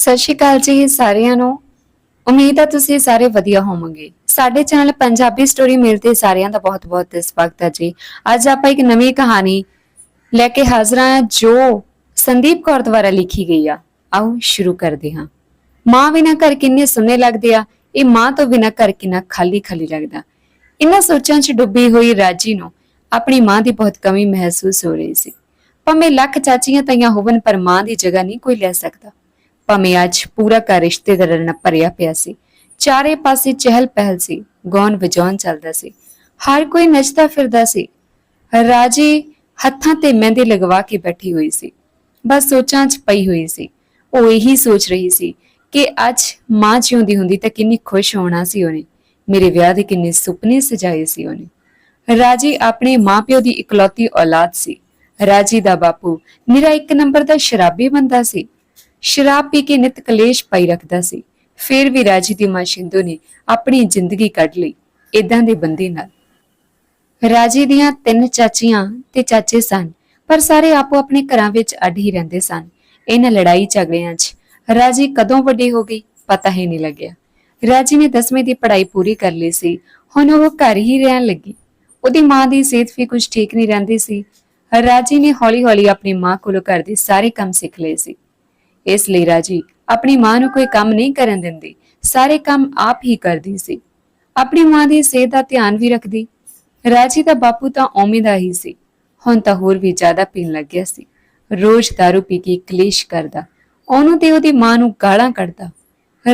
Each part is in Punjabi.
ਸਤਿ ਸ਼੍ਰੀ ਅਕਾਲ ਜੀ ਸਾਰਿਆਂ ਨੂੰ। ਉਮੀਦ ਹੈ ਤੁਸੀਂ ਸਾਰੇ ਵਧੀਆ ਹੋਵੋਗੇ। ਸਾਡੇ ਚੈਨਲ ਪੰਜਾਬੀ ਸਟੋਰੀ ਮੇਲ ਤੇ ਸਾਰਿਆਂ ਦਾ ਬਹੁਤ-ਬਹੁਤ ਸਵਾਗਤ ਹੈ ਜੀ। ਅੱਜ ਆਪਾਂ ਇੱਕ ਨਵੀਂ ਕਹਾਣੀ ਲੈ ਕੇ ਹਾਜ਼ਰ ਹਾਂ, ਜੋ ਸੰਦੀਪ ਕੌਰ ਦੁਆਰਾ ਲਿਖੀ ਗਈ ਆ। ਆਓ ਸ਼ੁਰੂ ਕਰਦੇ ਹਾਂ। ਮਾਂ ਬਿਨਾਂ ਘਰ ਕਿੰਨੇ ਸੁੰਨੇ ਲੱਗਦੇ ਆ, ਇਹ ਮਾਂ ਤੋਂ ਬਿਨਾਂ ਘਰ ਕਿੰਨਾ ਖਾਲੀ-ਖਾਲੀ ਲੱਗਦਾ। ਇਹਨਾਂ ਸੋਚਾਂ 'ਚ ਡੁੱਬੀ ਹੋਈ ਰਾਜੀ ਨੂੰ ਆਪਣੀ ਮਾਂ ਦੀ ਬਹੁਤ ਕਮੀ ਮਹਿਸੂਸ ਹੋ ਰਹੀ ਸੀ। ਭਾਵੇਂ ਲੱਖ ਚਾਚੀਆਂ ਤਾਈਆਂ ਹੋਵਨ, ਪਰ ਮਾਂ ਦੀ ਜਗ੍ਹਾ ਨਹੀਂ ਕੋਈ ਲੈ ਸਕਦਾ। ਭਾਵੇਂ ਅੱਜ ਪੂਰਾ ਘਰ ਰਿਸ਼ਤੇਦਾਰਾਂ ਨਾਲ ਭਰਿਆ ਪਿਆ ਸੀ। ਚਾਰੇ ਪਾਸੇ ਚਹਿਲ ਪਹਿਲ ਸੀ ਗਾਉਣ ਵਜਾਉਣ ਚੱਲਦਾ ਸੀ। ਹਰ ਕੋਈ ਨੱਚਦਾ ਫਿਰਦਾ ਸੀ। ਰਾਜੀ ਹੱਥਾਂ ਤੇ ਮਹਿੰਦੀ ਲਗਵਾ ਕੇ ਬੈਠੀ ਹੋਈ ਸੀ। ਬਸ ਸੋਚਾਂ 'ਚ ਪਈ ਹੋਈ ਸੀ। ਉਹ ਇਹੀ ਸੋਚ ਰਹੀ ਸੀ ਕਿ ਅੱਜ ਮਾਂ ਜਿਉਂਦੀ ਹੁੰਦੀ ਤਾਂ ਕਿੰਨੀ ਖੁਸ਼ ਹੋਣਾ ਸੀ ਉਹਨੇ। ਮੇਰੇ ਵਿਆਹ ਦੇ ਕਿੰਨੇ ਸੁਪਨੇ ਸਜਾਏ ਸੀ ਉਹਨੇ। ਰਾਜੀ ਆਪਣੇ ਮਾਪਿਓ ਦੀ ਇਕਲੌਤੀ ਔਲਾਦ ਸੀ। ਰਾਜੀ ਦਾ ਬਾਪੂ ਨਿਰਾ ਇੱਕ ਨੰਬਰ ਦਾ ਸ਼ਰਾਬੀ ਬੰਦਾ ਸੀ। ਸ਼ਰਾਬ ਪੀ ਕੇ ਨਿਤ ਕਲੇਸ਼ ਪਾਈ ਰੱਖਦਾ ਸੀ। ਫਿਰ ਵੀ ਰਾਜੀ ਦੀ ਮਾਂ ਸ਼ਿੰਦੂ ਨੇ ਆਪਣੀ ਜ਼ਿੰਦਗੀ ਕੱਢ ਲਈ ਇਦਾਂ ਦੇ ਬੰਦੇ ਨਾਲ। ਰਾਜੀ ਦੀਆਂ ਤਿੰਨ ਚਾਚੀਆਂ ਤੇ ਚਾਚੇ ਸਨ, ਪਰ ਸਾਰੇ ਆਪੋ ਆਪਣੇ ਘਰਾਂ ਵਿੱਚ ਅੱਡ ਹੀ ਰਹਿੰਦੇ ਸਨ। ਇਹਨਾਂ ਲੜਾਈ ਝਗੜਿਆਂ 'ਚ ਰਾਜੀ ਕਦੋਂ ਵੱਡੀ ਹੋ ਗਈ ਪਤਾ ਹੀ ਨਹੀਂ ਲੱਗਿਆ। ਰਾਜੀ ਨੇ 10ਵੀਂ ਦੀ ਪੜ੍ਹਾਈ ਪੂਰੀ ਕਰ ਲਈ ਸੀ, ਹੁਣ ਉਹ ਘਰ ਹੀ ਰਹਿਣ ਲੱਗੀ। ਉਹਦੀ ਮਾਂ ਦੀ ਸਿਹਤ ਵੀ ਕੁਝ ਠੀਕ ਨਹੀਂ ਰਹਿੰਦੀ ਸੀ। ਰਾਜੀ ਨੇ ਹੌਲੀ-ਹੌਲੀ ਆਪਣੀ ਮਾਂ ਕੋਲੋਂ ਘਰ ਦੇ ਸਾਰੇ ਕੰਮ ਸਿੱਖ ਲਏ ਸੀ। ਇਸ ਲਈ ਰਾਜੀ, ਆਪਣੀ ਮਾਂ ਨੂੰ ਕੋਈ ਕੰਮ ਨਹੀਂ ਕਰਨ ਦਿੰਦੀ। ਸਾਰੇ ਕੰਮ ਆਪ ਹੀ ਕਰਦੀ ਸੀ। ਆਪਣੀ ਮਾਂ ਦੀ ਸਿਹਤ ਦਾ ਧਿਆਨ ਵੀ ਰੱਖਦੀ। ਰਾਜੀ ਦਾ ਬਾਪੂ ਤਾਂ ਓਵੇਂ ਦਾ ਹੀ ਸੀ। ਹੁਣ ਤਾਂ ਹੋਰ ਵੀ ਜ਼ਿਆਦਾ ਪੀਣ ਲੱਗ ਸੀ। ਰੋਜ਼ दारू ਪੀ ਕੇ ਕਲੇਸ਼ ਕਰਦਾ। ਉਹਨੂੰ ਤੇ ਉਹਦੀ ਮਾਂ ਨੂੰ ਗਾਲਾਂ ਕੱਢਦਾ।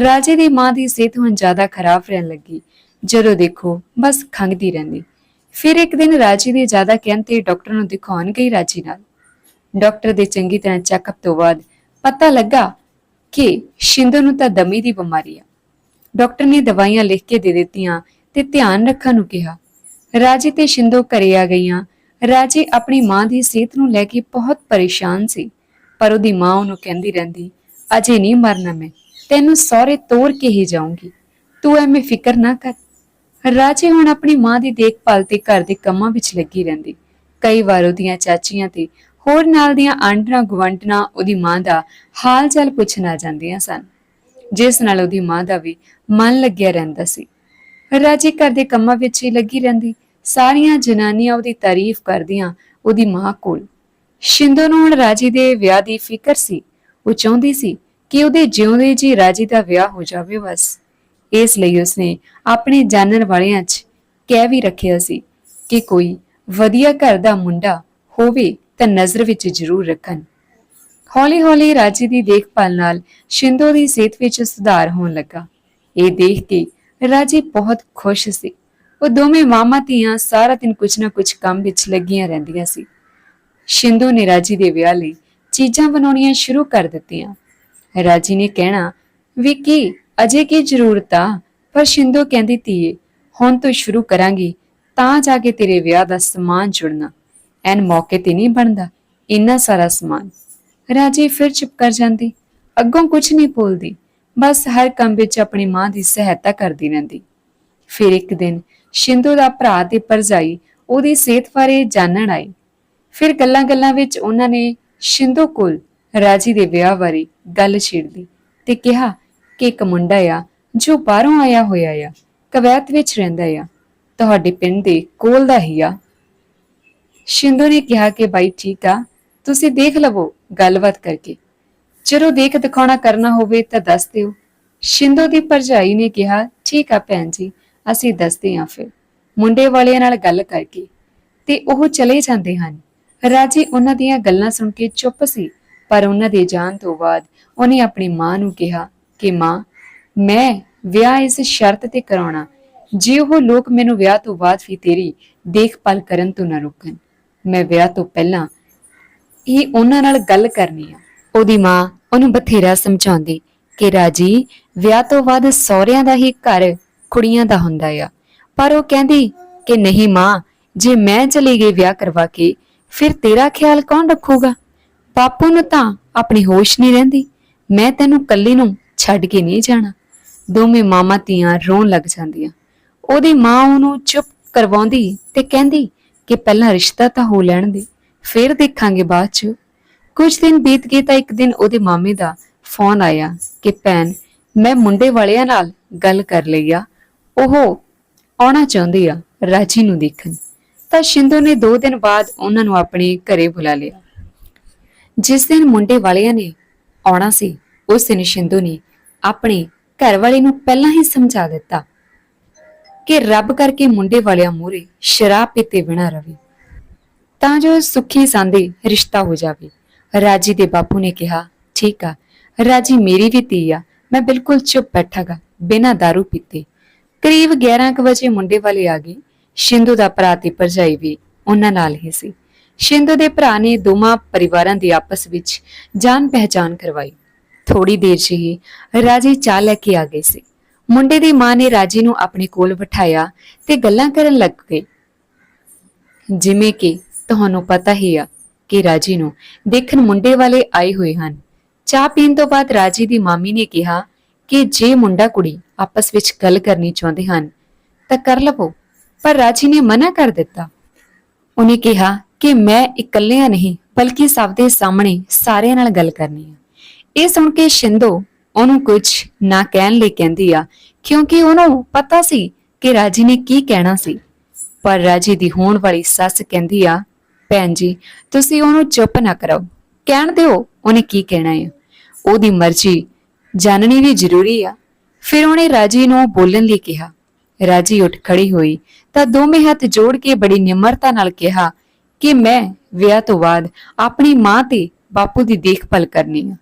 ਰਾਜੇ ਦੀ ਮਾਂ ਦੀ ਸਿਹਤ ਹੁਣ ਜ਼ਿਆਦਾ ਖਰਾਬ ਰਹਿਣ ਲੱਗੀ। ਜਦੋਂ ਦੇਖੋ, ਬਸ ਖੰਗਦੀ ਰਹਿੰਦੀ। ਫਿਰ ਇੱਕ ਦਿਨ ਰਾਜੀ ਦੇ ਜ਼ਿਆਦਾ ਕਹਿਣ ਤੇ ਡਾਕਟਰ ਨੂੰ ਦਿਖਾਉਣ ਗਈ ਰਾਜੀ ਨਾਲ। ਡਾਕਟਰ ਦੇ ਚੰਗੀ ਤਰ੍ਹਾਂ ਚੈੱਕਅਪ ਤੋਂ ਬਾਅਦ ਪਤਾ ਲੱਗਾ ਕਿ ਸ਼ਿੰਦੋ ਨੂੰ ਤਾਂ ਦਮੀ ਦੀ ਬਿਮਾਰੀ ਆ। ਡਾਕਟਰ ਨੇ ਦਵਾਈਆਂ ਲਿਖ ਕੇ ਦੇ ਦਿੱਤੀਆਂ ਤੇ ਧਿਆਨ ਰੱਖਣ ਨੂੰ ਕਿਹਾ, ਰਾਜੀ ਤੇ ਸ਼ਿੰਦੋ ਘਰੇ ਆ ਗਈਆਂ। ਰਾਜੀ ਆਪਣੀ ਮਾਂ ਦੀ ਸਿਹਤ ਨੂੰ ਲੈ ਕੇ ਬਹੁਤ ਪਰੇਸ਼ਾਨ ਸੀ, ਪਰ ਉਹਦੀ ਮਾਂ ਉਹਨੂੰ ਕਹਿੰਦੀ ਰਹਿੰਦੀ, ਅਜੇ ਨਹੀਂ ਮਰਨਾ ਮੈਂ, ਤੈਨੂੰ ਸਹੁਰੇ ਤੋਰ ਕੇ ਹੀ ਜਾਊਂਗੀ। ਤੂੰ ਐਵੇਂ ਫਿਕਰ ਨਾ ਕਰ। ਰਾਜੇ ਹੁਣ ਆਪਣੀ ਮਾਂ ਦੀ ਦੇਖਭਾਲ ਤੇ ਘਰ ਦੇ ਕੰਮਾਂ ਵਿੱਚ ਲੱਗੀ ਰਹਿੰਦੀ। ਕਈ ਵਾਰ ਉਹਦੀਆਂ ਚਾਚੀਆਂ ਤੇ ਹੋਰ ਨਾਲ ਦੀਆਂ ਆਂਡਰਾਂ ਗਵੰਟਣਾ ਉਹਦੀ ਮਾਂ ਦਾ ਹਾਲ ਚਾਲ ਪੁੱਛਣ ਆ ਜਾਂਦੀਆਂ ਸਨ। ਜਿਸ ਨਾਲ ਉਹਦੀ ਮਾਂ ਦਾ ਵੀ ਮਨ ਲੱਗਿਆ ਰਹਿੰਦਾ ਸੀ। ਰਾਜੀ ਘਰ ਦੇ ਕੰਮਾਂ ਵਿੱਚ ਹੀ ਲੱਗੀ ਰਹਿੰਦੀ। ਸਾਰੀਆਂ ਜਨਾਨੀਆਂ ਉਹਦੀ ਤਾਰੀਫ ਕਰਦੀਆਂ ਉਹਦੀ ਮਾਂ ਕੋਲ। ਸ਼ਿੰਦੋ ਨੂੰ ਹੁਣ ਰਾਜੀ ਦੇ ਵਿਆਹ ਦੀ ਫਿਕਰ ਸੀ। ਉਹ ਚਾਹੁੰਦੀ ਸੀ ਕਿ ਉਹਦੇ ਜਿਉਂਦੇ ਜੀ ਰਾਜੀ ਦਾ ਵਿਆਹ ਹੋ ਜਾਵੇ ਬਸ। ਇਸ ਲਈ ਉਸਨੇ ਆਪਣੇ ਜਾਣਨ ਵਾਲਿਆਂ 'ਚ ਕਹਿ ਵੀ ਰੱਖਿਆ ਸੀ ਕਿ ਕੋਈ ਵਧੀਆ ਘਰ ਦਾ ਮੁੰਡਾ ਹੋਵੇ ਤਾਂ ਨਜ਼ਰ ਵਿੱਚ ਜ਼ਰੂਰ ਰੱਖਣ। ਹੌਲੀ-ਹੌਲੀ ਰਾਜੀ ਦੀ ਦੇਖਭਾਲ ਨਾਲ ਸ਼ਿੰਦੋ ਦੀ ਸਿਹਤ ਵਿੱਚ ਸੁਧਾਰ ਹੋਣ ਲੱਗਾ। ਇਹ ਦੇਖ ਕੇ ਰਾਜੀ ਬਹੁਤ ਖੁਸ਼ ਸੀ। ਉਹ ਦੋਵੇਂ ਮਾਮਾ ਧੀਆਂ ਸਾਰਾ ਦਿਨ ਕੁਝ ਨਾ ਕੁਝ ਕੰਮ ਵਿੱਚ ਲੱਗੀਆਂ ਰਹਿੰਦੀਆਂ ਸੀ। ਸ਼ਿੰਦੋ ਨੇ ਰਾਜੀ ਦੇ ਵਿਆਹ ਲਈ ਚੀਜ਼ਾਂ ਬਣਾਉਣੀਆਂ ਸ਼ੁਰੂ ਕਰ ਦਿੱਤੀਆਂ। ਰਾਜੀ ਨੇ ਕਹਿਣਾ, ਵੀ ਕੀ, ਅਜੇ ਕੀ ਜ਼ਰੂਰਤ ਆ? ਪਰ ਸ਼ਿੰਦੋ ਕਹਿੰਦੀ, ਧੀਏ, ਹੁਣ ਤੋਂ ਸ਼ੁਰੂ ਕਰਾਂਗੀ, ਤਾਂ ਜਾ ਕੇ ਤੇਰੇ ਵਿਆਹ ਦਾ ਸਮਾਨ ਜੁੜਨਾ। ਐਨ ਮੌਕੇ ਤੇ ਨਹੀਂ ਬਣਦਾ। ਇੰਨਾ ਸਾਰਾ ਸਮਾਨ। ਰਾਜੀ ਫਿਰ ਚੁੱਪ ਕਰ ਜਾਂਦੀ। ਅੱਗੋਂ ਕੁਝ ਨਹੀਂ ਬੋਲਦੀ ਬਸ ਹਰ ਕੰਮ ਵਿੱਚ ਆਪਣੀ ਮਾਂ ਦੀ ਸਹਾਇਤਾ ਕਰਦੀ ਰਹਿੰਦੀ। ਫਿਰ ਇੱਕ ਦਿਨ ਸ਼ਿੰਦੋ ਦਾ ਭਰਾ ਤੇ ਭਰਜਾਈ ਉਹਦੀ ਸਿਹਤ ਬਾਰੇ ਜਾਣਨ ਆਈ ਫਿਰ ਗੱਲਾਂ-ਗੱਲਾਂ ਵਿੱਚ ਉਹਨਾਂ ਨੇ ਸ਼ਿੰਦੂ ਕੋਲ ਰਾਜੀ ਦੇ ਵਿਆਹ ਬਾਰੇ ਗੱਲ ਛੇੜ ਲਈ ਤੇ ਕਿਹਾ ਕਿ ਇੱਕ ਮੁੰਡਾ ਆ ਜੋ ਬਾਹਰੋਂ ਆਇਆ ਹੋਇਆ ਆ, ਕਵੈਤ ਵਿੱਚ ਰਹਿੰਦਾ ਆ। ਤੁਹਾਡੇ ਪਿੰਡ ਦੇ ਕੋਲ ਦਾ ਹੀ ਆ। ਸ਼ਿੰਦੋ ਨੇ ਕਿਹਾ ਕਿ ਬਾਈ ਠੀਕ ਆ, ਤੁਸੀਂ ਦੇਖ ਲਵੋ ਗੱਲਬਾਤ ਕਰਕੇ। ਜਦੋਂ ਦੇਖ ਦਿਖਾਉਣਾ ਕਰਨਾ ਹੋਵੇ ਤਾਂ ਦੱਸ ਦਿਓ। ਸ਼ਿੰਦੋ ਦੀ ਭਰਜਾਈ ਨੇ ਕਿਹਾ, ਠੀਕ ਆ ਭੈਣ ਜੀ, ਅਸੀਂ ਦੱਸਦੇ ਹਾਂ ਫਿਰ। ਮੁੰਡੇ ਵਾਲਿਆਂ ਨਾਲ ਗੱਲ ਕਰਕੇ। ਤੇ ਉਹ ਚਲੇ ਜਾਂਦੇ ਹਨ। ਰਾਜੀ ਉਹਨਾਂ ਦੀਆਂ ਗੱਲਾਂ ਸੁਣ ਕੇ ਚੁੱਪ ਸੀ, ਪਰ ਉਹਨਾਂ ਦੇ ਜਾਣ ਤੋਂ ਬਾਅਦ ਉਹਨੇ ਆਪਣੀ ਮਾਂ ਨੂੰ ਕਿਹਾ ਕਿ ਮਾਂ, ਮੈਂ ਵਿਆਹ ਇਸ ਸ਼ਰਤ ਤੇ ਕਰਾਉਣਾ। ਜੇ ਉਹ ਲੋਕ ਮੈਨੂੰ ਵਿਆਹ ਤੋਂ ਬਾਅਦ ਵੀ ਤੇਰੀ ਦੇਖਭਾਲ ਕਰਨ ਤੋਂ ਨਾ ਰੋਕਣ। ਮੈਂ ਵਿਆਹ ਤੋਂ ਪਹਿਲਾਂ ਇਹ ਉਹਨਾਂ ਨਾਲ ਗੱਲ ਕਰਨੀ ਆ। ਉਹਦੀ ਮਾਂ ਉਹਨੂੰ ਬਥੇਰਾ ਸਮਝਾਉਂਦੀ ਕਿ ਰਾਜੀ, ਵਿਆਹ ਤੋਂ ਬਾਅਦ ਸਹੁਰਿਆਂ ਦਾ ਹੀ ਘਰ ਕੁੜੀਆਂ ਦਾ ਹੁੰਦਾ ਆ। ਪਰ ਉਹ ਕਹਿੰਦੀ ਕਿ ਨਹੀਂ ਮਾਂ, ਜੇ ਮੈਂ ਚਲੀ ਗਈ ਵਿਆਹ ਕਰਵਾ ਕੇ, ਫਿਰ ਤੇਰਾ ਖਿਆਲ ਕੌਣ ਰੱਖੂਗਾ? ਬਾਪੂ ਨੂੰ ਤਾਂ ਆਪਣੀ ਹੋਸ਼ ਨਹੀਂ ਰਹਿੰਦੀ। ਮੈਂ ਤੈਨੂੰ ਕੱਲੀ ਨੂੰ ਛੱਡ ਕੇ ਨਹੀਂ ਜਾਣਾ। ਦੋਵੇਂ ਮਾਮਾ ਧੀਆਂ ਰੋਣ ਲੱਗ ਜਾਂਦੀਆਂ। ਉਹਦੀ ਮਾਂ ਉਹਨੂੰ ਚੁੱਪ ਕਰਵਾਉਂਦੀ ਤੇ ਕਹਿੰਦੀ ਕਿ ਪਹਿਲਾਂ ਰਿਸ਼ਤਾ ਤਾਂ ਹੋ ਲੈਣ ਦੇ, ਫਿਰ ਦੇਖਾਂਗੇ ਬਾਅਦ ਚ। ਕੁਝ ਦਿਨ ਬੀਤ ਗਏ ਤਾਂ ਇੱਕ ਦਿਨ ਉਹਦੇ ਮਾਮੇ ਦਾ ਫੋਨ ਆਇਆ ਕਿ ਭੈਣ, ਮੈਂ ਮੁੰਡੇ ਵਾਲਿਆਂ ਨਾਲ ਗੱਲ ਕਰ ਲਈ ਆ। ਉਹ ਆਉਣਾ ਚਾਹੁੰਦੇ ਆ, ਰਾਜੀ ਨੂੰ ਦੇਖਣ। ਤਾਂ ਸ਼ਿੰਦੋ ਨੇ 2 ਦਿਨ ਬਾਅਦ ਉਹਨਾਂ ਨੂੰ ਆਪਣੇ ਘਰੇ ਬੁਲਾ ਲਿਆ। ਜਿਸ ਦਿਨ ਮੁੰਡੇ ਵਾਲਿਆਂ ਨੇ ਆਉਣਾ ਸੀ, ਉਸ ਦਿਨ ਸ਼ਿੰਦੋ ਨੇ ਆਪਣੇ ਘਰ ਵਾਲੇ ਨੂੰ ਪਹਿਲਾਂ ਹੀ ਸਮਝਾ ਦਿੱਤਾ ਕਿ ਰੱਬ ਕਰਕੇ ਮੁੰਡੇ ਵਾਲਿਆਂ ਮੂਹਰੇ ਸ਼ਰਾਬ ਪੀਤੇ ਬਿਨਾ ਰਵੇ। ਤਾਂ ਜੋ ਸੁੱਖੀ ਸਾਂਦੀ ਰਿਸ਼ਤਾ ਹੋ ਜਾਵੇ। ਰਾਜੀ ਦੇ ਬਾਪੂ ਨੇ ਕਿਹਾ, ਠੀਕ ਆ, ਰਾਜੀ ਮੇਰੀ ਵੀ ਧੀ ਆ, ਮੈਂ ਬਿਲਕੁਲ ਚੁੱਪ ਬੈਠਾਗਾ, ਬਿਨਾਂ दारू ਪੀਤੇ। ਕਰੀਬ 11 ਕੁ ਵਜੇ ਮੁੰਡੇ ਵਾਲੇ ਆ ਗਏ। ਸ਼ਿੰਦੂ ਦਾ ਭਰਾ ਤੇ ਭਰਜਾਈ ਵੀ ਉਹਨਾਂ ਨਾਲ ਹੀ ਸੀ। ਸ਼ਿੰਦੂ ਦੇ ਭਰਾ ਨੇ ਦੋਵਾਂ ਪਰਿਵਾਰਾਂ ਦੀ ਆਪਸ ਵਿੱਚ ਜਾਣ ਪਹਿਚਾਨ ਕਰਵਾਈ। ਥੋੜੀ ਦੇਰ 'ਚ ਹੀ ਰਾਜੀ ਚਾਹ ਲੈ ਕੇ ਆ ਗਈ ਸੀ। ਮੁੰਡੇ ਦੀ ਮਾਂ ਨੇ ਰਾਜੀ ਨੂੰ ਆਪਣੇ ਕੋਲ ਬਿਠਾਇਆ ਤੇ ਗੱਲਾਂ ਕਰਨ ਲੱਗ ਗਈ ਜਿਵੇਂ ਕਿ ਤੁਹਾਨੂੰ ਪਤਾ ਹੀ ਆ ਕਿ ਰਾਜੀ ਨੂੰ ਦੇਖਣ ਮੁੰਡੇ ਵਾਲੇ ਆਏ ਹੋਏ ਹਨ। ਚਾਹ ਪੀਣ ਤੋਂ ਬਾਅਦ ਰਾਜੀ ਦੀ ਮਾਮੀ ਨੇ ਕਿਹਾ ਕਿ ਜੇ ਮੁੰਡਾ ਕੁੜੀ ਆਪਸ ਵਿੱਚ ਗੱਲ ਕਰਨੀ ਚਾਹੁੰਦੇ ਹਨ, ਤਾਂ ਕਰ ਲਵੋ, ਪਰ ਰਾਜੀ ਨੇ ਮਨਾ ਕਰ ਦਿੱਤਾ। ਉਹਨੇ ਕਿਹਾ ਕਿ ਮੈਂ ਇਕੱਲਿਆਂ ਨਹੀਂ, ਬਲਕਿ ਸਭ ਦੇ ਸਾਹਮਣੇ ਸਾਰਿਆਂ ਨਾਲ ਗੱਲ ਕਰਨੀ ਆ। ਇਹ ਸੁਣ ਕੇ ਸ਼ਿੰਦੋ ਉਹਨੂੰ ਕੁਝ ਨਾ ਕਹਿਣ ਲਈ ਕਹਿੰਦੀ ਆ, ਕਿਉਂਕਿ ਉਹਨੂੰ ਪਤਾ ਸੀ ਕਿ ਰਾਜੀ ਨੇ ਕੀ ਕਹਿਣਾ ਸੀ। ਪਰ ਰਾਜੀ ਦੀ ਹੋਣ ਵਾਲੀ ਸੱਸ ਕਹਿੰਦੀ ਆ, ਭੈਣ ਜੀ, ਤੁਸੀਂ ਉਹਨੂੰ ਚੁੱਪ ਨਾ ਕਰਾਓ ਕਹਿਣ ਦਿਓ ਉਹਨੇ ਕੀ ਕਹਿਣਾ ਹੈ ਉਹਦੀ ਮਰਜ਼ੀ ਜਾਣਨੀ ਵੀ ਜ਼ਰੂਰੀ ਆ। ਫਿਰ ਉਹਨੇ ਰਾਜੀ ਨੂੰ ਬੋਲਣ ਲਈ ਕਿਹਾ। ਰਾਜੀ ਉੱਠ ਖੜੀ ਹੋਈ ਤਾਂ ਦੋਵੇਂ ਹੱਥ ਜੋੜ ਕੇ ਬੜੀ ਨਿਮਰਤਾ ਨਾਲ ਕਿਹਾ ਕਿ ਮੈਂ ਵਿਆਹ ਤੋਂ ਬਾਅਦ ਆਪਣੀ ਮਾਂ ਤੇ ਬਾਪੂ ਦੀ ਦੇਖਭਾਲ ਕਰਨੀ ਆ।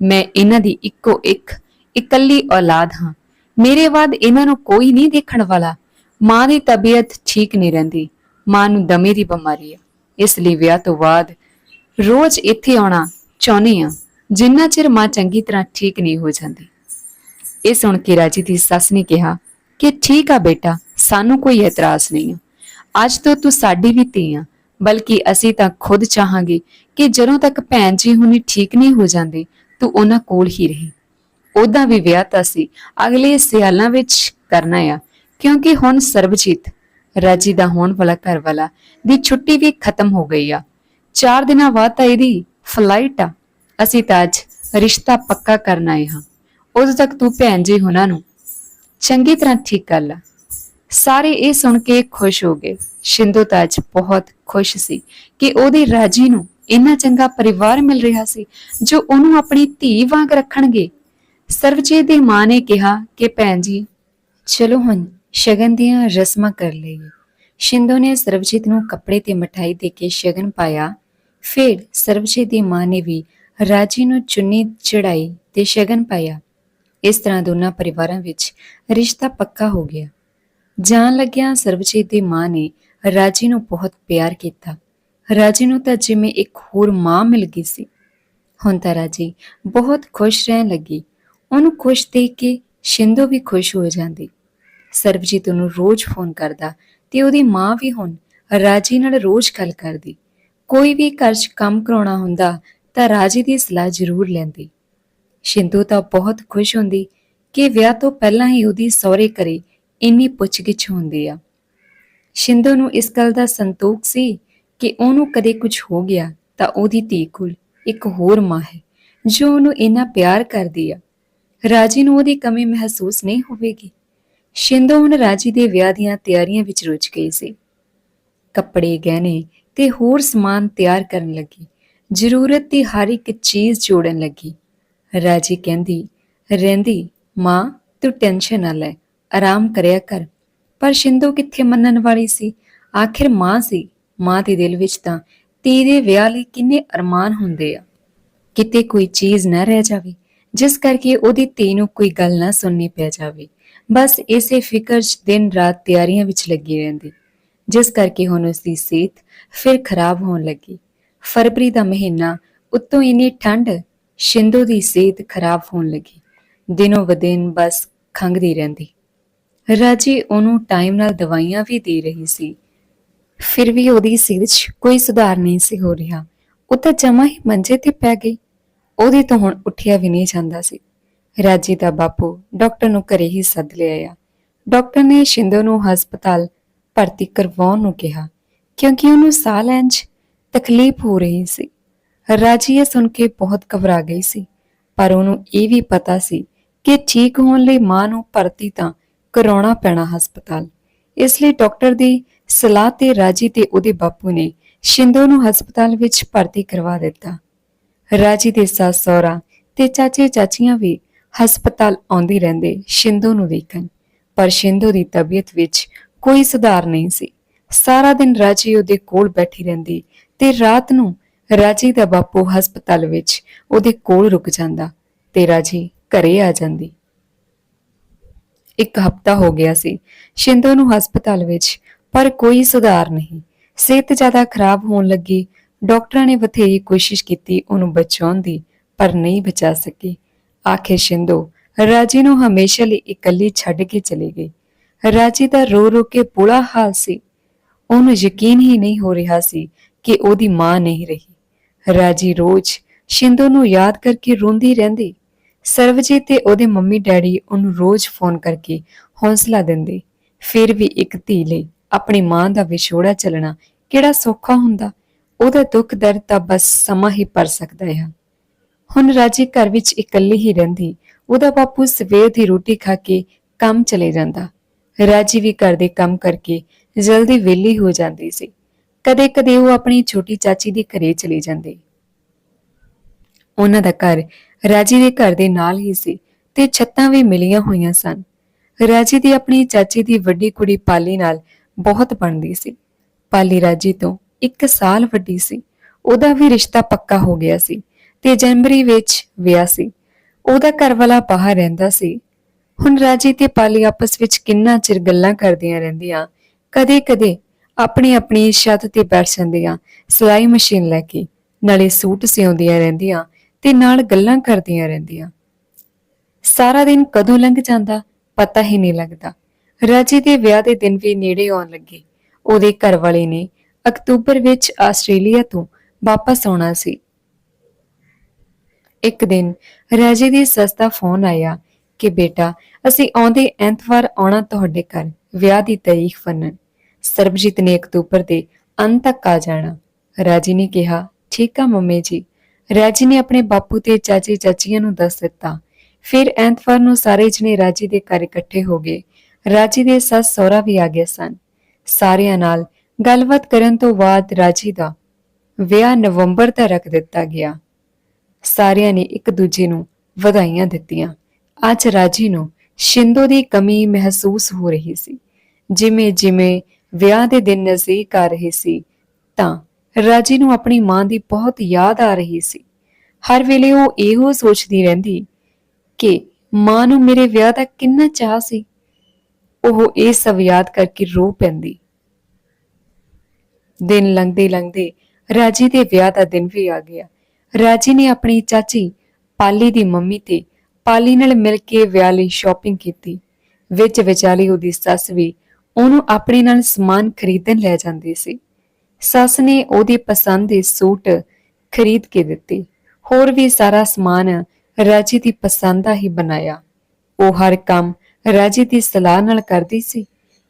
ਮੈਂ ਇਹਨਾਂ ਦੀ ਇੱਕੋ ਇੱਕ, ਇਕੱਲੀ ਔਲਾਦ ਹਾਂ। ਮੇਰੇ ਬਾਅਦ ਇਹਨਾਂ ਨੂੰ ਕੋਈ ਨਹੀਂ ਦੇਖਣ ਵਾਲਾ। ਮਾਂ ਦੀ ਤਬੀਅਤ ਠੀਕ ਨਹੀਂ ਰਹਿੰਦੀ। ਮਾਂ ਨੂੰ ਦਮੇ ਦੀ ਬਿਮਾਰੀ ਆ। ਇਸ ਲਈ ਵਿਆਹ ਤੋਂ ਬਾਅਦ ਰੋਜ਼ ਇੱਥੇ ਆਉਣਾ ਚਾਹੁੰਦੀ ਆ ਜਿੰਨਾ ਚਿਰ ਮਾਂ ਚੰਗੀ ਤਰ੍ਹਾਂ ਠੀਕ ਨਹੀਂ ਹੋ ਜਾਂਦੀ। ਇਹ ਸੁਣ ਕੇ ਰਾਜੀ ਦੀ ਸੱਸ ਨੇ ਕਿਹਾ ਕਿ ਠੀਕ ਆ ਬੇਟਾ, ਸਾਨੂੰ ਕੋਈ ਇਤਰਾਜ਼ ਨਹੀਂ ਆ। ਅੱਜ ਤੋਂ ਤੂੰ ਸਾਡੀ ਵੀ ਧੀ ਆ, ਬਲਕਿ ਅਸੀਂ ਤਾਂ ਖੁਦ ਚਾਹਾਂਗੇ ਕਿ ਜਦੋਂ ਤੱਕ ਭੈਣ ਜੀ ਹੁਣੀ ਠੀਕ ਨਹੀਂ ਹੋ ਜਾਂਦੇ ਤੂੰ ਉਹਨਾਂ ਕੋਲ ਹੀ ਰਹੀ। ਉਦਾਂ ਵੀ ਵਿਆਹ ਤਾਂ ਸੀ। ਅਗਲੇ ਸਿਆਲਾਂ ਵਿੱਚ ਕਰਨਾ ਆ। ਕਿਉਂਕਿ ਹੁਣ ਸਰਬਜੀਤ, ਰਾਜੀ ਦਾ ਹੋਣ ਵਾਲਾ ਘਰ ਵਾਲਾ ਦੀ ਛੁੱਟੀ ਵੀ ਖਤਮ ਹੋ ਗਈ ਆ। 4 ਦਿਨਾਂ ਬਾਅਦ ਤਾਂ ਇਹਦੀ ਫਲਾਈਟ ਆ। ਅਸੀਂ ਤਾਂ ਅੱਜ ਰਿਸ਼ਤਾ ਪੱਕਾ ਕਰਨ ਆਏ ਹਾਂ। ਉਦੋਂ ਤੱਕ ਤੂੰ ਭੈਣ ਜੀ ਉਹਨਾਂ ਨੂੰ ਚੰਗੀ ਤਰ੍ਹਾਂ ਠੀਕ ਕਰ ਲੈ। ਸਾਰੇ ਇਹ ਸੁਣ ਕੇ ਖੁਸ਼ ਹੋ ਗਏ। ਸ਼ਿੰਦੋ ਤਾਂ ਅੱਜ ਬਹੁਤ ਖੁਸ਼ ਸੀ ਕਿ ਉਹਦੇ ਰਾਜੀ ਨੂੰ ਇੰਨਾ ਚੰਗਾ ਪਰਿਵਾਰ ਮਿਲ ਰਿਹਾ ਸੀ, ਜੋ ਉਹਨੂੰ ਆਪਣੀ ਧੀ ਵਾਂਗ ਰੱਖਣਗੇ। ਸਰਵਜੀਤ ਦੀ ਮਾਂ ਨੇ ਕਿਹਾ ਕਿ ਭੈਣ ਜੀ, ਚਲੋ ਹੁਣ ਸ਼ਗਨ ਦੀਆਂ ਰਸਮਾਂ ਕਰ ਲਈਏ। ਸ਼ਿੰਦੋ ਨੇ ਸਰਵਜੀਤ ਨੂੰ ਕੱਪੜੇ ਤੇ ਮਠਾਈ ਦੇ ਕੇ ਸ਼ਗਨ ਪਾਇਆ। ਫਿਰ ਸਰਵਜੀਤ ਦੀ ਮਾਂ ਨੇ ਵੀ ਰਾਜੀ ਨੂੰ ਚੁੰਨੀ ਚੜਾਈ ਤੇ ਸ਼ਗਨ ਪਾਇਆ। ਇਸ ਤਰ੍ਹਾਂ ਦੋਨਾਂ ਪਰਿਵਾਰਾਂ ਵਿੱਚ ਰਿਸ਼ਤਾ ਪੱਕਾ ਹੋ ਗਿਆ। ਜਾਣ ਲੱਗਿਆ ਸਰਬਜੀਤ ਦੀ ਮਾਂ ਨੇ ਰਾਜੀ ਨੂੰ ਬਹੁਤ ਪਿਆਰ ਕੀਤਾ। ਰਾਜੀ ਨੂੰ ਤਾਂ ਜਿਵੇਂ ਇੱਕ ਹੋਰ ਮਾਂ ਮਿਲ ਗਈ ਸੀ। ਹੁਣ ਤਾਂ ਰਾਜੀ ਬਹੁਤ ਖੁਸ਼ ਰਹਿਣ ਲੱਗੀ। ਉਹਨੂੰ ਖੁਸ਼ ਦੇਖ ਕੇ ਸ਼ਿੰਦੋ ਵੀ ਖੁਸ਼ ਹੋ ਜਾਂਦੀ। ਸਰਬਜੀਤ ਉਹਨੂੰ ਰੋਜ਼ ਫੋਨ ਕਰਦਾ ਤੇ ਉਹਦੀ ਮਾਂ ਵੀ ਹੁਣ ਰਾਜੀ ਨਾਲ ਰੋਜ਼ ਗੱਲ ਕਰਦੀ। ਕੋਈ ਵੀ ਘਰ 'ਚ ਕੰਮ ਕਰਾਉਣਾ ਹੁੰਦਾ ਤਾਂ ਰਾਜੀ ਦੀ ਸਲਾਹ ਜ਼ਰੂਰ ਲੈਂਦੀ। ਸ਼ਿੰਦੋ ਤਾਂ ਬਹੁਤ ਖੁਸ਼ ਹੁੰਦੀ ਕਿ ਵਿਆਹ ਤੋਂ ਪਹਿਲਾਂ ਹੀ ਉਹਦੀ ਸਹੁਰੇ ਘਰੇ ਇੰਨੀ ਪੁੱਛਗਿੱਛ ਹੁੰਦੀ ਆ। ਸ਼ਿੰਦੂ ਨੂੰ ਇਸ ਗੱਲ ਦਾ ਸੰਤੋਖ ਸੀ ਕਿ ਉਹਨੂੰ ਕਦੇ ਕੁਝ ਹੋ ਗਿਆ ਤਾਂ ਉਹਦੀ ਧੀ ਕੋਲ ਇੱਕ ਹੋਰ ਮਾਂ ਹੈ, ਜੋ ਉਹਨੂੰ ਇੰਨਾ ਪਿਆਰ ਕਰਦੀ ਆ। ਰਾਜੀ ਨੂੰ ਉਹਦੀ ਕਮੀ ਮਹਿਸੂਸ ਨਹੀਂ ਹੋਵੇਗੀ। ਸ਼ਿੰਦੋ ਹੁਣ ਰਾਜੀ ਦੇ ਵਿਆਹ ਦੀਆਂ ਤਿਆਰੀਆਂ ਵਿੱਚ ਰੁੱਝ ਗਈ ਸੀ। ਕੱਪੜੇ, ਗਹਿਣੇ ਤੇ ਹੋਰ ਸਮਾਨ ਤਿਆਰ ਕਰਨ ਲੱਗੀ। ਜ਼ਰੂਰਤ ਦੀ ਹਰ ਇੱਕ ਚੀਜ਼ ਜੋੜਨ ਲੱਗੀ। ਰਾਜੀ ਕਹਿੰਦੀ, ਰਹਿੰਦੀ, ਮਾਂ, ਤੂੰ ਟੈਨਸ਼ਨ ਨਾ ਲੈ, ਆਰਾਮ ਕਰਿਆ ਕਰ। ਪਰ ਸ਼ਿੰਦੋ ਕਿੱਥੇ ਮੰਨਣ ਵਾਲੀ ਸੀ? ਆਖਿਰ ਮਾਂ ਸੀ। ਮਾਂ ਦੇ ਦਿਲ ਵਿੱਚ ਤਾਂ ਧੀ ਦੇ ਵਿਆਹ ਲਈ ਕਿੰਨੇ ਅਰਮਾਨ ਹੁੰਦੇ ਆ। ਕਿਤੇ ਕੋਈ ਚੀਜ਼ ਨਾ ਰਹਿ ਜਾਵੇ, ਜਿਸ ਕਰਕੇ ਉਹਦੀ ਧੀ ਨੂੰ ਕੋਈ ਗੱਲ ਨਾ ਸੁਣਨੀ ਪੈ ਜਾਵੇ। ਬਸ ਇਸੇ ਫਿਕਰ 'ਚ ਦਿਨ ਰਾਤ ਤਿਆਰੀਆਂ ਵਿੱਚ ਲੱਗੀ ਰਹਿੰਦੀ, ਜਿਸ ਕਰਕੇ ਹੁਣ ਉਸ ਦੀ ਸਿਹਤ ਫਿਰ ਖਰਾਬ ਹੋਣ ਲੱਗੀ। ਫਰਵਰੀ ਦਾ ਮਹੀਨਾ ਉੱਤੋਂ ਇੰਨੀ ਠੰਡ ਸ਼ਿੰਦੋ ਦੀ ਸਿਹਤ ਖਰਾਬ ਹੋਣ ਲੱਗੀ। ਦਿਨੋਂ ਬਦਿਨ ਬਸ ਖੰਗਦੀ ਰਹਿੰਦੀ। ਰਾਜੀ ਉਹਨੂੰ ਟਾਈਮ ਨਾਲ ਦਵਾਈਆਂ ਵੀ ਦੇ ਰਹੀ ਸੀ। ਫਿਰ ਵੀ ਉਹਦੀ ਸਿਹਤ 'ਚ ਕੋਈ ਸੁਧਾਰ ਨਹੀਂ ਸੀ ਹੋ ਰਿਹਾ। ਉਹ ਤਾਂ ਜਮਾ ਹੀ ਮੰਜੇ ਤੇ ਪੈ ਗਈ। ਉਹਦੇ ਤੋਂ ਹੁਣ ਉੱਠਿਆ ਵੀ ਨਹੀਂ ਜਾਂਦਾ ਸੀ। ਰਾਜੀ ਦਾ ਬਾਪੂ ਡਾਕਟਰ ਨੂੰ ਘਰੇ ਹੀ ਸੱਦ ਲਿਆਇਆ ਡਾਕਟਰ ਨੇ ਸ਼ਿੰਦੋ ਨੂੰ ਹਸਪਤਾਲ ਭਰਤੀ ਕਰਵਾਉਣ ਨੂੰ ਕਿਹਾ, ਕਿਉਂਕਿ ਉਹਨੂੰ ਸਾਹ ਲੈਣ 'ਚ ਤਕਲੀਫ ਹੋ ਰਹੀ ਸੀ। ਰਾਜੀ ਇਹ ਸੁਣ ਕੇ ਬਹੁਤ ਘਬਰਾ ਗਈ ਸੀ, ਪਰ ਉਹਨੂੰ ਇਹ ਵੀ ਪਤਾ ਸੀ ਕਿ ਠੀਕ ਹੋਣ ਲਈ ਮਾਂ ਨੂੰ ਭਰਤੀ ਤਾਂ ਕਰਾਉਣਾ ਪੈਣਾ ਹਸਪਤਾਲ। ਇਸ ਲਈ ਡਾਕਟਰ ਦੀ ਸਲਾਹ ਤੇ ਰਾਜੀ ਤੇ ਉਹਦੇ ਬਾਪੂ ਨੇ ਸ਼ਿੰਦੋ ਨੂੰ ਹਸਪਤਾਲ ਵਿੱਚ ਭਰਤੀ ਕਰਵਾ ਦਿੱਤਾ। ਰਾਜੀ ਦੇ ਸੱਸ ਸਹੁਰਾ ਤੇ ਚਾਚੇ ਚਾਚੀਆਂ ਵੀ ਹਸਪਤਾਲ ਆਉਂਦੇ ਰਹਿੰਦੇ ਸ਼ਿੰਦੋ ਨੂੰ ਵੇਖਣ। ਪਰ ਸ਼ਿੰਦੋ ਦੀ ਤਬੀਅਤ ਵਿੱਚ ਕੋਈ ਸੁਧਾਰ ਨਹੀਂ ਸੀ। ਸਾਰਾ ਦਿਨ ਰਾਜੀ ਉਹਦੇ ਕੋਲ ਬੈਠੀ ਰਹਿੰਦੀ ਤੇ ਰਾਤ ਨੂੰ ਰਾਜੀ ਦਾ ਬਾਪੂ ਹਸਪਤਾਲ ਵਿੱਚ ਉਹਦੇ ਕੋਲ ਰੁਕ ਜਾਂਦਾ ਤੇ ਰਾਜੀ ਘਰੇ ਆ ਜਾਂਦੀ। ਇੱਕ ਹਫਤਾ ਹੋ ਗਿਆ ਸੀ। ਸ਼ਿੰਦੋ ਨੂੰ ਹਸਪਤਾਲ ਵਿੱਚ ਪਰ ਕੋਈ ਸੁਧਾਰ ਨਹੀਂ। ਸਿਹਤ ਜ਼ਿਆਦਾ ਖਰਾਬ ਹੋਣ ਲੱਗੀ। ਡਾਕਟਰਾਂ ਨੇ ਬਥੇਰੀ ਕੋਸ਼ਿਸ਼ ਕੀਤੀ ਉਹਨੂੰ ਬਚਾਉਣ ਦੀ, ਪਰ ਨਹੀਂ ਬਚਾ ਸਕੀ। ਆਖੇ ਸ਼ਿੰਦੋ, ਰਾਜੀ ਨੂੰ ਹਮੇਸ਼ਾ ਲਈ ਇਕੱਲੀ ਛੱਡ ਕੇ ਚਲੀ ਗਈ। ਰਾਜੀ ਦਾ ਰੋ ਰੋ ਕੇ ਬੁਰਾ ਹਾਲ ਸੀ। ਉਹਨੂੰ ਯਕੀਨ ਹੀ ਨਹੀਂ ਹੋ ਰਿਹਾ ਸੀ ਕਿ ਉਹਦੀ ਮਾਂ ਨਹੀਂ ਰਹੀ। ਰਾਜੀ ਰੋਜ਼ ਸ਼ਿੰਦੋ ਨੂੰ ਯਾਦ ਕਰਕੇ ਰੋਂਦੀ ਰਹਿੰਦੀ। ਸਰਵਜੀਤ ਤੇ ਉਹਦੇ ਮੰਮੀ ਡੈਡੀ ਉਹਨੂੰ ਰੋਜ਼ ਫੋਨ ਕਰਕੇ ਹੌਸਲਾ ਦਿੰਦੇ। ਫਿਰ ਵੀ ਇੱਕ ਧੀ ਲਈ ਆਪਣੀ ਮਾਂ ਦਾ ਵਿਛੋੜਾ ਚੱਲਣਾ ਕਿਹੜਾ ਸੌਖਾ ਹੁੰਦਾ? ਉਹਦਾ ਦੁੱਖ ਦਰਦ ਤਾਂ ਬਸ ਸਮਾਂ ਹੀ ਪਰ ਸਕਦਾ ਹੈ ਹੁਣ ਰਾਜੀ ਘਰ ਵਿੱਚ ਇਕੱਲੀ ਹੀ ਰਹਿੰਦੀ, ਉਹਦਾ ਬਾਪੂ ਸਵੇਰ ਦੀ ਰੋਟੀ ਖਾ ਕੇ ਕੰਮ ਚਲੇ ਜਾਂਦਾ। ਰਾਜੀ ਵੀ ਘਰ ਦੇ ਕੰਮ ਕਰਕੇ ਜਲਦੀ ਵਿਹਲੀ ਹੋ ਜਾਂਦੀ ਸੀ। ਕਦੇ-ਕਦੇ ਉਹ ਆਪਣੀ ਛੋਟੀ ਚਾਚੀ ਦੇ ਘਰੇ ਚਲੀ ਜਾਂਦੀ। ਉਹਨਾਂ ਦਾ ਘਰ ਰਾਜੀ ਦੇ ਘਰ ਦੇ ਨਾਲ ਹੀ ਸੀ ਤੇ ਛੱਤਾਂ ਵੀ ਮਿਲੀਆਂ ਹੋਈਆਂ ਸਨ। ਰਾਜੀ ਦੀ ਆਪਣੀ ਚਾਚੀ ਦੀ ਵੱਡੀ ਕੁੜੀ ਪਾਲੀ ਨਾਲ ਬਹੁਤ ਬਣਦੀ ਸੀ। ਪਾਲੀ ਰਾਜੀ ਤੋਂ 1 ਸਾਲ ਵੱਡੀ ਸੀ। ਉਹਦਾ ਵੀ ਰਿਸ਼ਤਾ ਪੱਕਾ ਹੋ ਗਿਆ ਸੀ ਤੇ ਜਨਵਰੀ ਵਿੱਚ ਵਿਆਹ ਸੀ। ਉਹਦਾ ਘਰ ਵਾਲਾ ਬਾਹਰ ਰਹਿੰਦਾ ਸੀ। ਹੁਣ ਰਾਜੀ ਤੇ ਪਾਲੀ ਆਪਸ ਵਿੱਚ ਕਿੰਨਾ ਚਿਰ ਗੱਲਾਂ ਕਰਦੀਆਂ ਰਹਿੰਦੀਆਂ, ਕਦੇ-ਕਦੇ ਆਪਣੀ ਆਪਣੀ ਛੱਤ ਤੇ ਬੈਠ ਜਾਂਦੀਆਂ, ਸਿਲਾਈ ਮਸ਼ੀਨ ਲੈ ਕੇ, ਨਾਲੇ ਸੂਟ ਸਿਉਂਦੀਆਂ ਰਹਿੰਦੀਆਂ ਤੇ ਨਾਲ ਗੱਲਾਂ ਕਰਦੀਆਂ ਰਹਿੰਦੀਆਂ। ਸਾਰਾ ਦਿਨ ਕਦੋਂ ਲੰਘ ਜਾਂਦਾ ਪਤਾ ਹੀ ਨਹੀਂ ਲੱਗਦਾ। ਰਾਜੀ ਦੇ ਵਿਆਹ ਦੇ ਦਿਨ ਵੀ ਨੇੜੇ ਆਉਣ ਲੱਗੇ। ਉਹਦੇ ਘਰ ਵਾਲੇ ਨੇ ਅਕਤੂਬਰ ਵਿੱਚ ਆਸਟ੍ਰੇਲੀਆ ਤੋਂ ਵਾਪਸ ਆਉਣਾ ਸੀ। ਇੱਕ ਦਿਨ ਰਾਜੀ ਦੀ ਸੱਸ ਦਾ ਫੋਨ ਆਇਆ ਕਿ ਬੇਟਾ, ਅਸੀਂ ਆਉਂਦੇ ਐਤਵਾਰ ਆਉਣਾ ਤੁਹਾਡੇ ਘਰ, ਵਿਆਹ ਦੀ ਤਾਰੀਖ ਫੰਨਣ ਸਰਬਜੀਤ ਨੇ ਅਕਤੂਬਰ ਦੇ ਅੰਤ ਤੱਕ ਆ ਜਾਣਾ। ਰਾਜੀ ਨੇ ਕਿਹਾ, ਠੀਕ ਆ ਮੰਮੀ ਜੀ। ਰਾਜੀ ਨੇ ਆਪਣੇ ਬਾਪੂ ਤੇ ਚਾਚੇ ਚਾਚੀਆਂ ਨੂੰ ਦੱਸ ਦਿੱਤਾ। ਫਿਰ ਐਤਵਾਰ ਨੂੰ ਸਾਰੇ ਜਣੇ ਰਾਜੀ ਦੇ ਘਰ ਇਕੱਠੇ ਹੋ ਗਏ। ਰਾਜੀ ਦੇ ਸੱਸ ਸਹੁਰਾ ਵੀ ਆ ਗਏ ਸਨ। ਸਾਰਿਆਂ ਨਾਲ ਗੱਲਬਾਤ ਕਰਨ ਤੋਂ ਬਾਅਦ ਰਾਜੀ ਦਾ ਵਿਆਹ ਨਵੰਬਰ ਦਾ ਰੱਖ ਦਿੱਤਾ ਗਿਆ। ਸਾਰਿਆਂ ਨੇ ਇੱਕ ਦੂਜੇ ਨੂੰ ਵਧਾਈਆਂ ਦਿੱਤੀਆਂ। ਅੱਜ ਰਾਜੀ ਨੂੰ ਸ਼ਿੰਦੋ ਦੀ ਕਮੀ ਮਹਿਸੂਸ ਹੋ ਰਹੀ ਸੀ। ਜਿਵੇਂ ਜਿਵੇਂ ਵਿਆਹ ਦੇ ਦਿਨ ਨਜ਼ਦੀਕ ਆ ਰਹੇ ਸੀ, ਤਾਂ ਰਾਜੀ ਨੂੰ ਆਪਣੀ ਮਾਂ ਦੀ ਬਹੁਤ ਯਾਦ ਆ ਰਹੀ ਸੀ। ਹਰ ਵੇਲੇ ਉਹ ਇਹੋ ਸੋਚਦੀ ਰਹਿੰਦੀ ਕਿ ਮਾਂ ਨੂੰ ਮੇਰੇ ਵਿਆਹ ਦਾ ਕਿੰਨਾ ਚਾਹ ਸੀ। ਉਹ ਇਹ ਸਭ ਯਾਦ ਕਰਕੇ ਰੋ ਪੈਂਦੀ। ਦਿਨ ਲੰਘਦੇ ਲੰਘਦੇ ਰਾਜੀ ਦੇ ਵਿਆਹ ਦਾ ਦਿਨ ਵੀ ਆ ਗਿਆ। ਰਾਜੀ ਨੇ ਆਪਣੀ ਚਾਚੀ ਪਾਲੀ ਦੀ ਮੰਮੀ ਤੇ ਪਾਲੀ ਨਾਲ ਮਿਲ ਕੇ ਵਿਆਹ ਲਈ ਸ਼ਾਪਿੰਗ ਕੀਤੀ। ਵਿੱਚ ਵਿਚਾਲੀ ਉਹਦੀ ਸੱਸ ਵੀ ਉਹਨੂੰ ਆਪਣੇ ਨਾਲ ਸਮਾਨ ਖਰੀਦਣ ਲੈ ਜਾਂਦੀ ਸੀ। ਸੱਸ ਨੇ ਉਹਦੀ ਪਸੰਦ ਦੇ ਸੂਟ ਖਰੀਦ ਕੇ ਦਿੱਤੇ। ਹੋਰ ਵੀ ਸਾਰਾ ਸਮਾਨ ਰਾਜੀ ਦੀ ਪਸੰਦ ਦਾ ਹੀ ਬਣਾਇਆ। ਉਹ ਹਰ ਕੰਮ ਰਾਜੀ ਦੀ ਸਲਾਹ ਨਾਲ ਕਰਦੀ ਸੀ।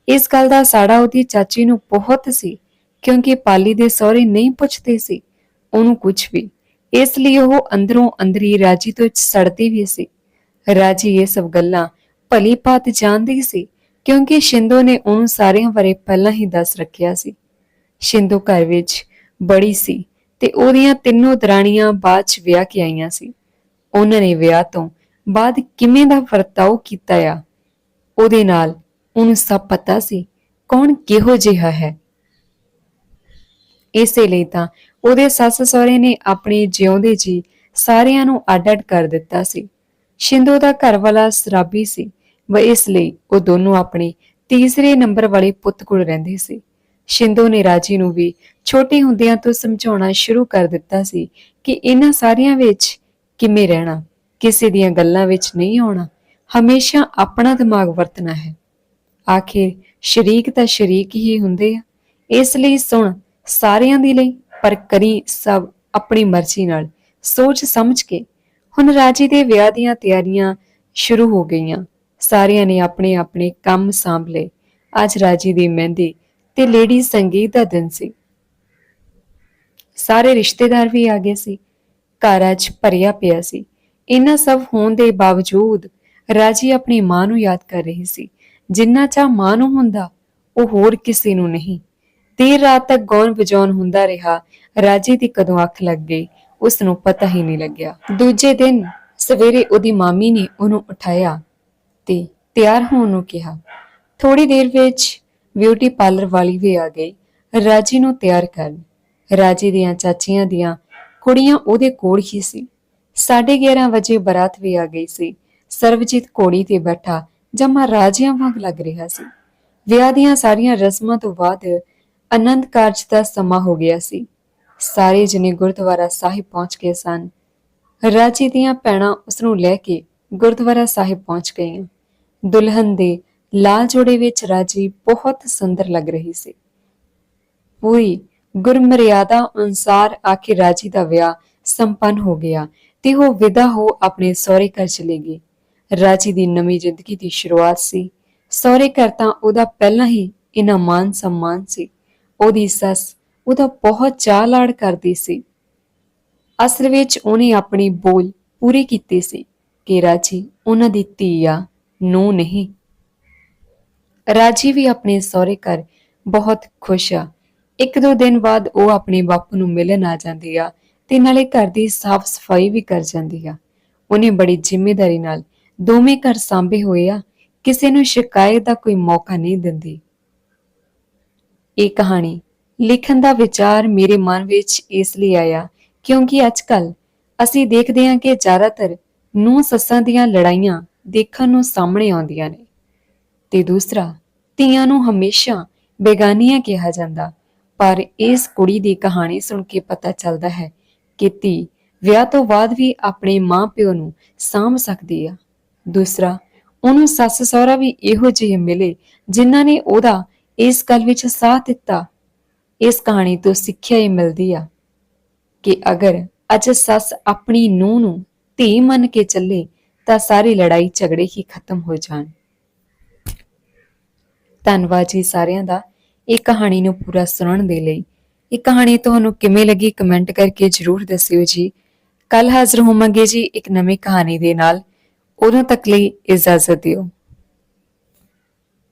ਇਸ ਗੱਲ ਦਾ ਸਾੜਾ ਉਹਦੀ ਚਾਚੀ ਨੂੰ ਬਹੁਤ ਸੀ, ਕਿਉਂਕਿ ਪਾਲੀ ਦੇ ਸਹੁਰੇ ਨਹੀਂ ਪੁੱਛਦੇ ਸੀ। ਉਹਨੂੰ ਕੁਝ ਵੀ। ਇਸ ਲਈ ਉਹ ਅੰਦਰੋਂ ਅੰਦਰੀ ਰਾਜੀ ਤੋਂ ਸੜਦੀ ਵੀ ਸੀ। ਰਾਜੀ ਇਹ ਸਭ ਗੱਲਾਂ ਭਲੀ ਭਾਤ ਜਾਣਦੀ ਸੀ, ਕਿਉਂਕਿ ਸ਼ਿੰਦੋ ਨੇ ਉਹਨੂੰ ਸਾਰਿਆਂ ਬਾਰੇ ਪਹਿਲਾਂ ਹੀ ਦੱਸ ਰੱਖਿਆ ਸੀ। ਸ਼ਿੰਦੋ ਘਰ ਵਿੱਚ ਬੜੀ ਸੀ ਤੇ ਉਹਦੀਆਂ ਤਿੰਨੋਂ ਦਰਾਣੀਆਂ ਬਾਅਦ ਚ ਵਿਆਹ ਕੇ ਆਈਆਂ ਸੀ। ਉਹਨਾਂ ਨੇ ਵਿਆਹ ਤੋਂ ਬਾਅਦ ਕਿਵੇਂ ਦਾ ਵਰਤਾਓ ਕੀਤਾ ਆ ਉਹਦੇ ਨਾਲ ਉਹਨੂੰ ਸਭ ਪਤਾ ਸੀ ਕੌਣ ਕਿਹੋ ਜਿਹਾ ਹੈ। ਇਸੇ ਲਈ ਤਾਂ ਉਹਦੇ ਸੱਸ ਸਹੁਰੇ ਨੇ ਆਪਣੇ ਜਿਉਂਦੇ ਜੀ ਸਾਰਿਆਂ ਨੂੰ ਅੱਡ-ਅੱਡ ਕਰ ਦਿੱਤਾ ਸੀ। ਸ਼ਿੰਦੋ ਦਾ ਘਰ ਵਾਲਾ ਸ਼ਰਾਬੀ ਸੀ ਵ ਇਸ ਲਈ ਉਹ ਦੋਨੋਂ ਆਪਣੇ ਤੀਸਰੇ ਨੰਬਰ ਵਾਲੇ ਪੁੱਤ ਕੋਲ ਰਹਿੰਦੇ ਸੀ। ਸ਼ਿੰਦੋ ਨੇ ਰਾਜੀ ਨੂੰ ਵੀ ਛੋਟੇ ਹੁੰਦਿਆਂ ਤੋਂ ਸਮਝਾਉਣਾ ਸ਼ੁਰੂ ਕਰ ਦਿੱਤਾ ਸੀ ਕਿ ਇਹਨਾਂ ਸਾਰਿਆਂ ਵਿੱਚ ਕਿਵੇਂ ਰਹਿਣਾ, ਕਿਸੇ ਦੀਆਂ ਗੱਲਾਂ ਵਿੱਚ ਨਹੀਂ ਆਉਣਾ। ਹਮੇਸ਼ਾ ਆਪਣਾ ਦਿਮਾਗ ਵਰਤਣਾ ਹੈ। ਆਖਿਰ ਸ਼ਰੀਕ ਤਾਂ ਸ਼ਰੀਕ ਹੀ ਹੁੰਦੇ ਆ। ਇਸ ਲਈ ਸੁਣ ਸਾਰਿਆਂ ਦੀ ਲਈ, ਪਰ ਕਰੀ ਸਭ ਆਪਣੀ ਮਰਜ਼ੀ ਨਾਲ। ਸੋਚ ਸਮਝ ਕੇ ਹੁਣ ਰਾਜੀ ਦੇ ਵਿਆਹ ਦੀਆਂ ਤਿਆਰੀਆਂ ਸ਼ੁਰੂ ਹੋ ਗਈਆਂ। ਸਾਰਿਆਂ ਨੇ ਆਪਣੇ ਆਪਣੇ ਕੰਮ ਸਾਂਭ ਲਏ ਅੱਜ ਰਾਜੀ ਦੀ ਮਹਿੰਦੀ ਤੇ ਲੇਡੀ ਸੰਗੀਤ ਦਾ ਦਿਨ ਸੀ। ਸਾਰੇ ਰਿਸ਼ਤੇਦਾਰ ਵੀ ਆ ਗਏ ਸੀ। ਘਰ ਅੱਜ ਭਰਿਆ ਪਿਆ ਸੀ। ਇਹਨਾਂ ਸਭ ਹੋਣ ਦੇ ਬਾਵਜੂਦ ਰਾਜੀ ਆਪਣੀ ਮਾਂ ਨੂੰ ਯਾਦ ਕਰ ਰਹੀ ਸੀ। ਜਿੰਨਾ ਚਾਹ ਮਾਂ ਨੂੰ ਹੁੰਦਾ, ਉਹ ਹੋਰ ਕਿਸੇ ਨੂੰ ਨਹੀਂ। ਦੇਰ ਰਾਤ ਤੱਕ ਗਾਉਣ ਵਜਾਉਣ ਹੁੰਦਾ ਰਿਹਾ, ਰਾਜੀ ਦੀ ਕਦੋਂ ਅੱਖ ਲੱਗ ਗਈ ਉਸ ਨੂੰ ਪਤਾ ਹੀ ਨਹੀਂ ਲੱਗਿਆ। ਦੂਜੇ ਦਿਨ ਸਵੇਰੇ ਉਹਦੀ ਮਾਮੀ ਨੇ ਉਹਨੂੰ ਉਠਾਇਆ ਤੇ ਤਿਆਰ ਹੋਣ ਨੂੰ ਕਿਹਾ। ਥੋੜੀ ਦੇਰ ਵਿੱਚ ਬਿਊਟੀ ਪਾਰਲਰ ਵਾਲੀ ਵੀ ਆ ਗਈ। ਰਾਜੀ ਨੂੰ ਤਿਆਰ ਕਰਨ ਰਾਜੀ ਦੀਆਂ ਚਾਚੀਆਂ ਦੀਆਂ ਕੁੜੀਆਂ ਉਹਦੇ ਕੋਲ ਹੀ ਸੀ। 11:30 ਵਜੇ ਬਰਾਤ ਵੀ ਆ ਗਈ ਸੀ। ਸਰਵਜੀਤ ਕੋੜੀ ਤੇ ਬੈਠਾ ਜਮਾ ਰਾਜਿਆਂ ਵਾਂਗ ਲੱਗ ਰਿਹਾ ਸੀ। ਵਿਆਹ ਦੀਆਂ ਸਾਰੀਆਂ ਰਸਮਾਂ ਤੋਂ ਬਾਅਦ ਆਨੰਦ ਕਾਰਜ ਦਾ ਸਮਾਂ ਹੋ ਗਿਆ ਸੀ। ਸਾਰੇ ਜਣੇ ਗੁਰਦੁਆਰਾ ਸਾਹਿਬ ਪਹੁੰਚ ਗਏ ਸਨ। ਰਾਜੀ ਦੀਆਂ ਭੈਣਾਂ ਉਸ ਨੂੰ ਲੈ ਕੇ ਗੁਰਦੁਆਰਾ ਸਾਹਿਬ ਪਹੁੰਚ ਗਈਆਂ। ਦੁਲਹਨ ਦੇ ਲਾਲ ਜੋੜੇ ਵਿੱਚ ਰਾਜੀ ਬਹੁਤ ਸੁੰਦਰ ਲੱਗ ਰਹੀ ਸੀ। ਪੂਰੀ ਗੁਰਮਰਿਆਦਾ ਅਨੁਸਾਰ ਆਖਿਰ ਰਾਜੀ ਦਾ ਵਿਆਹ ਸੰਪੰਨ ਹੋ ਗਿਆ ਤੇ ਉਹ ਵਿਦਾ ਹੋ ਆਪਣੇ ਸਹੁਰੇ ਘਰ ਚਲੇ ਗਈ। ਰਾਜੀ ਦੀ ਨਵੀਂ ਜ਼ਿੰਦਗੀ ਦੀ ਸ਼ੁਰੂਆਤ ਸੀ। ਸਹੁਰੇ ਘਰ ਤਾਂ ਉਹਦਾ ਪਹਿਲਾਂ ਹੀ ਇਨਾ ਮਾਨ ਸਨਮਾਨ ਸੀ। ਉਹਦੀ ਸੱਸ ਉਹਦਾ ਬਹੁਤ ਚਾਅ ਲਾਡ ਕਰਦੀ ਸੀ। ਅਸਲ ਵਿੱਚ ਉਹਨੇ ਆਪਣੀ ਬੋਲ ਪੂਰੀ ਕੀਤੀ ਸੀ ਕਿ ਰਾਜੀ, ਉਹਨਾਂ ਦੀ ਧੀ ਆ ਨੂੰ ਨਹੀਂ। ਰਾਜੀ ਵੀ ਆਪਣੇ ਸਹੁਰੇ ਘਰ ਬਹੁਤ ਖੁਸ਼ ਆ। ਇੱਕ ਦੋ ਦਿਨ ਬਾਅਦ ਉਹ ਆਪਣੇ ਬਾਪੂ ਨੂੰ ਮਿਲਣ ਆ ਜਾਂਦੀ ਆ ਤੇ ਨਾਲੇ ਘਰ ਦੀ ਸਾਫ਼ ਸਫ਼ਾਈ ਵੀ ਕਰ ਜਾਂਦੀ ਆ। ਉਹਨੇ ਬੜੀ ਜ਼ਿੰਮੇਵਾਰੀ ਨਾਲ ਦੋਵੇਂ ਘਰ ਸਾਂਭੇ ਹੋਏ ਆ, ਕਿਸੇ ਨੂੰ ਸ਼ਿਕਾਇਤ ਦਾ ਕੋਈ ਮੌਕਾ ਨਹੀਂ ਦਿੰਦੀ। ਇਹ ਕਹਾਣੀ ਲਿਖਣ ਦਾ ਵਿਚਾਰ ਮੇਰੇ ਮਨ ਵਿੱਚ ਇਸ ਲਈ ਆਇਆ, ਕਿਉਂਕਿ ਅੱਜਕੱਲ ਅਸੀਂ ਦੇਖਦੇ ਹਾਂ ਕਿ ਜ਼ਿਆਦਾਤਰ ਨੂੰ ਸੱਸਾਂ ਦੀਆਂ ਲੜਾਈਆਂ ਦੇਖਣ ਨੂੰ ਸਾਹਮਣੇ ਆਉਂਦੀਆਂ ਨੇ। ਤੇ ਦੂਸਰਾ, ਧੀਆਂ ਨੂੰ ਹਮੇਸ਼ਾ ਬੇਗਾਨੀਆਂ ਕਿਹਾ ਜਾਂਦਾ, ਪਰ ਇਸ ਕੁੜੀ ਦੀ ਕਹਾਣੀ ਸੁਣ ਕੇ ਪਤਾ ਚੱਲਦਾ ਹੈ ਕਿ ਧੀ ਵਿਆਹ ਤੋਂ ਬਾਅਦ ਵੀ ਆਪਣੇ ਮਾਂ-ਪਿਓ ਨੂੰ ਸਾਂਭ ਸਕਦੀ ਆ। ਦੂਸਰਾ, ਉਹਨੂੰ ਸੱਸ ਸਹੁਰਾ ਵੀ ਇਹੋ ਜਿਹੇ ਮਿਲੇ ਜਿਨ੍ਹਾਂ ਨੇ ਉਹਦਾ ਇਸ ਗੱਲ ਵਿੱਚ ਸਾਥ ਦਿੱਤਾ। ਇਸ ਕਹਾਣੀ ਤੋਂ ਸਿੱਖਿਆ ਇਹ ਮਿਲਦੀ ਆ ਕਿ ਅਗਰ ਅੱਜ ਸੱਸ ਆਪਣੀ ਨੂੰਹ ਨੂੰ ਧੀ ਮੰਨ ਕੇ ਚੱਲੇ ਤਾਂ ਸਾਰੀ ਲੜਾਈ ਝਗੜੇ ਹੀ ਖਤਮ ਹੋ ਜਾਣ। ਧੰਨਵਾਦ ਜੀ ਸਾਰਿਆਂ ਦਾ ਇਹ ਕਹਾਣੀ ਨੂੰ ਪੂਰਾ ਸੁਣਨ ਦੇ ਲਈ। ਇਹ ਕਹਾਣੀ ਤੁਹਾਨੂੰ ਕਿਵੇਂ ਲੱਗੀ ਕਮੈਂਟ ਕਰਕੇ ਜਰੂਰ ਦੱਸਿਓ ਜੀ। ਕੱਲ ਹਾਜ਼ਰ ਹੋਵਾਂਗੇ ਜੀ ਇੱਕ ਨਵੀਂ ਕਹਾਣੀ ਦੇ ਨਾਲ। ਉਦੋਂ ਤੱਕ ਲਈ ਇਜਾਜ਼ਤ ਦਿਓ।